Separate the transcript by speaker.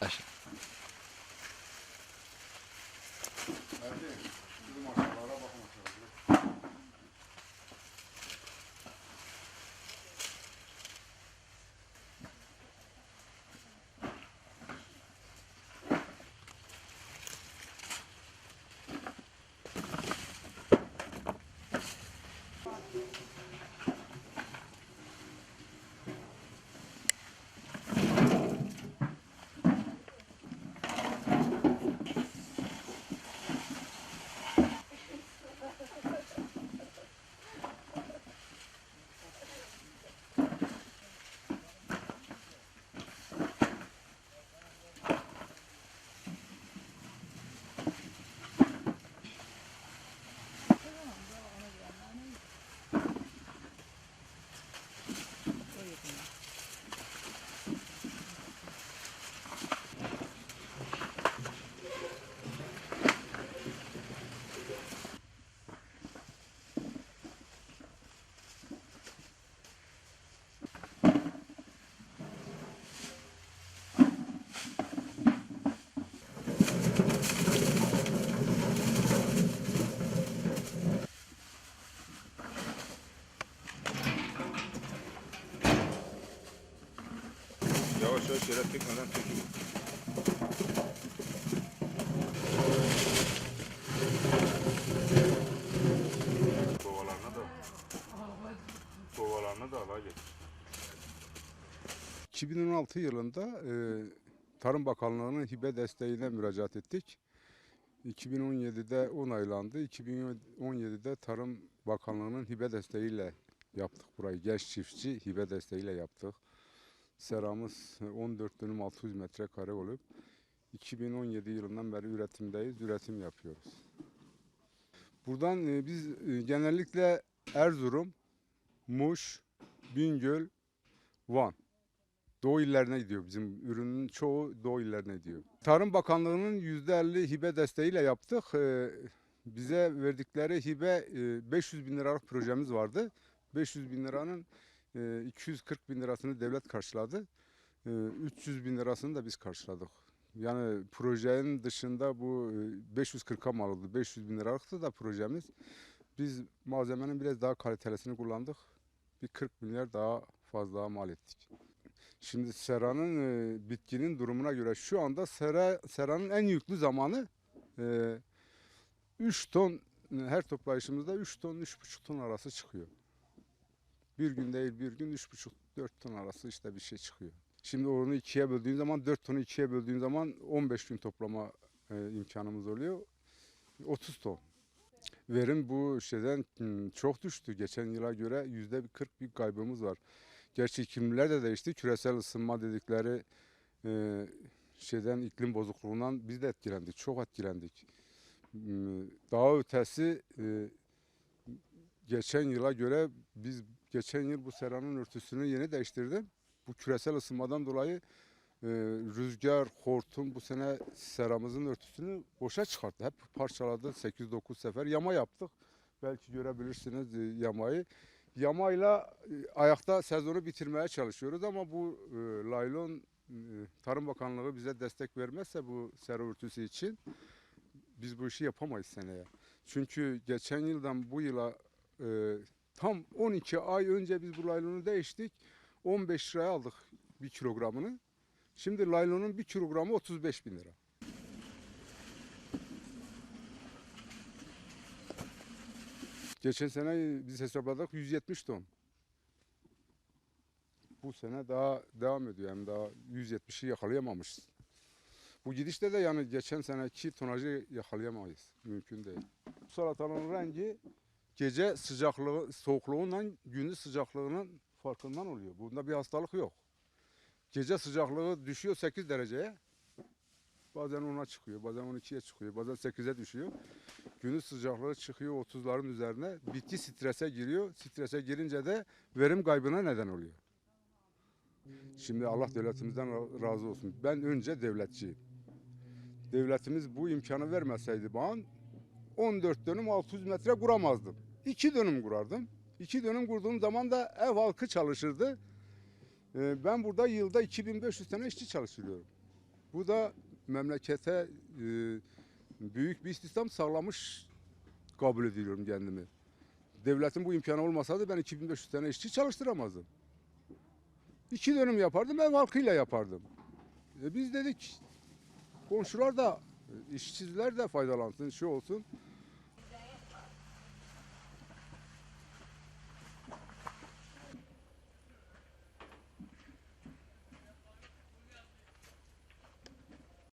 Speaker 1: Asha.
Speaker 2: Yavaş yavaş yere tekmeden çekin. Kovalarına da. Kovalarına da ala getir.
Speaker 1: 2016 yılında e, Tarım Bakanlığı'nın hibe desteğine müracaat ettik. 2017'de onaylandı. 2017'de Tarım Bakanlığı'nın hibe desteğiyle yaptık burayı. Genç çiftçi hibe desteğiyle yaptık. Seramız 14 dönüm 600 metrekare olup 2017 yılından beri üretimdeyiz. Üretim yapıyoruz. Buradan e, biz e, genellikle Erzurum, Muş, Bingöl, Van Doğu illerine gidiyor bizim ürünün çoğu Doğu illerine gidiyor. Tarım Bakanlığı'nın %50 hibe desteğiyle yaptık. Bize verdikleri hibe e, 500 bin liralık projemiz vardı. 500 bin liranın e, 240 bin lirasını devlet karşıladı. E, 300 bin lirasını da biz karşıladık. Yani projenin dışında bu e, 540'a mal oldu. 500 bin liralıktı da projemiz. Biz malzemenin biraz daha kalitelisini kullandık. Bir 40 milyar daha fazla mal ettik. Şimdi seranın e, bitkinin durumuna göre şu anda sera seranın en yüklü zamanı e, 3 ton her toplayışımızda 3 ton 3,5 ton arası çıkıyor. Bir gün değil bir gün 3,5-4 ton arası işte bir şey çıkıyor. Şimdi onu ikiye böldüğün zaman 4 tonu ikiye böldüğün zaman 15 gün toplama e, imkanımız oluyor. 30 ton. Verim bu şeyden hmm, çok düştü. Geçen yıla göre yüzde bir 40 bir kaybımız var. Gerçi iklimler de değişti. Küresel ısınma dedikleri e, şeyden iklim bozukluğundan biz de etkilendik. Çok etkilendik. M, Daha ötesi e, geçen yıla göre biz geçen yıl bu seranın örtüsünü yeni değiştirdim. Bu küresel ısınmadan dolayı e, rüzgar, hortum bu sene seramızın örtüsünü boşa çıkarttı. Hep parçaladı. 8-9 sefer yama yaptık. Belki görebilirsiniz e, yamayı yamayla e, ayakta sezonu bitirmeye çalışıyoruz ama bu e, laylon e, Tarım Bakanlığı bize destek vermezse bu sera örtüsü için biz bu işi yapamayız seneye. Çünkü geçen yıldan bu yıla e, tam 12 ay önce biz bu laylonu değiştik. 15 liraya aldık bir kilogramını. Şimdi laylonun bir kilogramı 35 bin lira. Geçen sene biz hesapladık 170 ton. Bu sene daha devam ediyor. Yani daha 170'i yakalayamamışız. Bu gidişte de yani geçen seneki tonajı yakalayamayız. Mümkün değil. Bu salatanın rengi gece sıcaklığı, soğukluğundan gündüz sıcaklığının farkından oluyor. Bunda bir hastalık yok. Gece sıcaklığı düşüyor 8 dereceye. Bazen 10'a çıkıyor, bazen 12'ye çıkıyor, bazen 8'e düşüyor. Gündüz sıcaklığı çıkıyor 30'ların üzerine. Bitki strese giriyor. Strese girince de verim kaybına neden oluyor. Şimdi Allah devletimizden ra- razı olsun. Ben önce devletçiyim. Devletimiz bu imkanı vermeseydi bana 14 dönüm 600 metre kuramazdım. 2 dönüm kurardım. 2 dönüm kurduğum zaman da ev halkı çalışırdı. Ee, Ben burada yılda 2500 tane işçi çalıştırıyorum. Bu da memlekete e, büyük bir istihdam sağlamış kabul ediyorum kendimi. Devletin bu imkanı olmasaydı ben 2500 tane işçi çalıştıramazdım. İki dönüm yapardım, ev halkıyla yapardım. E biz dedik komşular da, işçiler de faydalansın, şey olsun.